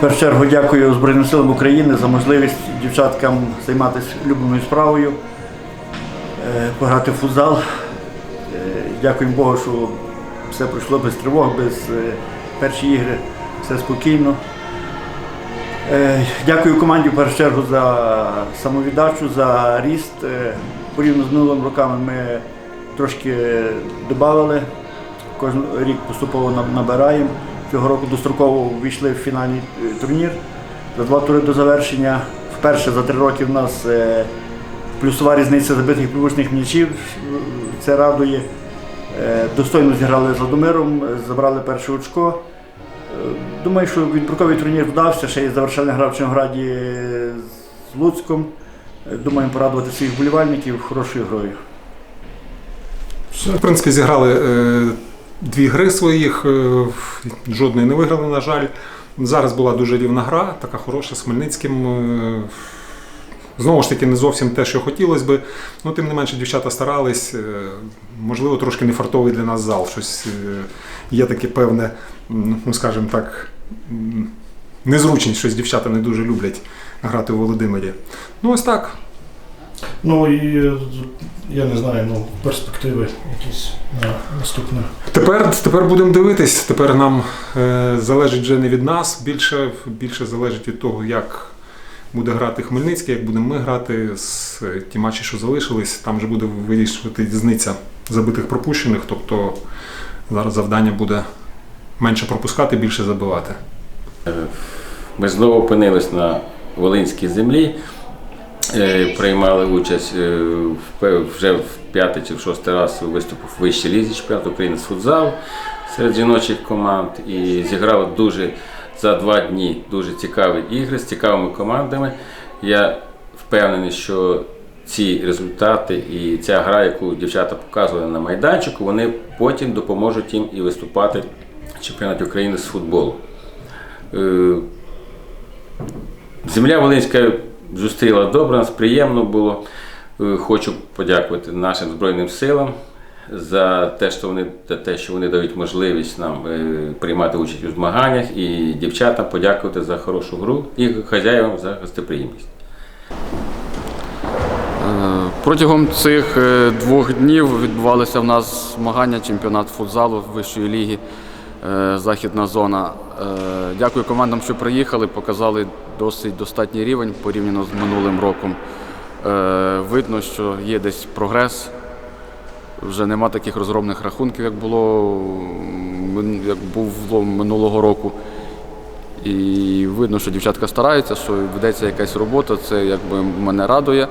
Першу чергу дякую Збройним силам України за можливість дівчаткам займатися улюбленою справою, е, пограти в футзал. Е, Дякуємо Богу, що все пройшло без тривог, без е, перші ігри, все спокійно. Дякую команді в першу чергу за самовіддачу, за ріст. Порівняно з минулими роками ми трошки додали. Кожен рік поступово набираємо. Цього року достроково ввійшли в фінальний е, турнір. За два тури до завершення. Вперше за три роки в нас е, плюсова різниця забитих привучних м'ячів. Це радує. Е, Достойно зіграли з Ладомиром, е, забрали перше очко. Е, Думаю, що відбірковий турнір вдався, ще є завершальна гра в Чорнограді з Луцьком. Е, Думаємо порадувати своїх вболівальників хорошою грою. В принципі, зіграли е, дві гри своїх, е, жодної не виграли, на жаль. Зараз була дуже рівна гра, така хороша з Хмельницьким. Е, знову ж таки, не зовсім те, що хотілося би. Ну, тим не менше, дівчата старались. Е, можливо, трошки не фартовий для нас зал. Щось є таке певне, ну скажімо так, незручність, щось дівчата не дуже люблять грати у Володимирі. Ну, ось так. Ну і е, я не знаю, ну, перспективи якісь на наступне. Тепер, тепер будемо дивитись. Тепер нам е, залежить вже не від нас, більше, більше залежить від того, як буде грати Хмельницький, як будемо ми грати з е, ті матчі, що залишились. Там вже буде вирішувати різниця забитих пропущених. Тобто зараз завдання буде менше пропускати, більше забивати. Ми знову опинились на Волинській землі, е, приймали участь е, вже в п'ятий чи в шостий раз у виступу в вищій лізі чемпіонату України з футзалу серед жіночих команд і зіграли дуже за два дні дуже цікаві ігри з цікавими командами. Я впевнений, що ці результати і ця гра, яку дівчата показували на майданчику, вони потім допоможуть їм і виступати в чемпіонаті України з футболу. Е, Земля Волинська зустріла добре, нас приємно було. Е, Хочу подякувати нашим Збройним силам за те, що вони, за те, що вони дають можливість нам е, приймати участь у змаганнях, і дівчатам подякувати за хорошу гру і хазяївам за гостеприємність. Е, Протягом цих двох днів відбувалися в нас змагання чемпіонат футзалу вищої ліги Західна зона. Е, Дякую командам, що приїхали, показали досить достатній рівень порівняно з минулим роком. Е, Видно, що є десь прогрес. Вже нема таких розробних рахунків, як було як було минулого року. І видно, що дівчатка стараються, що ведеться якась робота, це якби мене радує.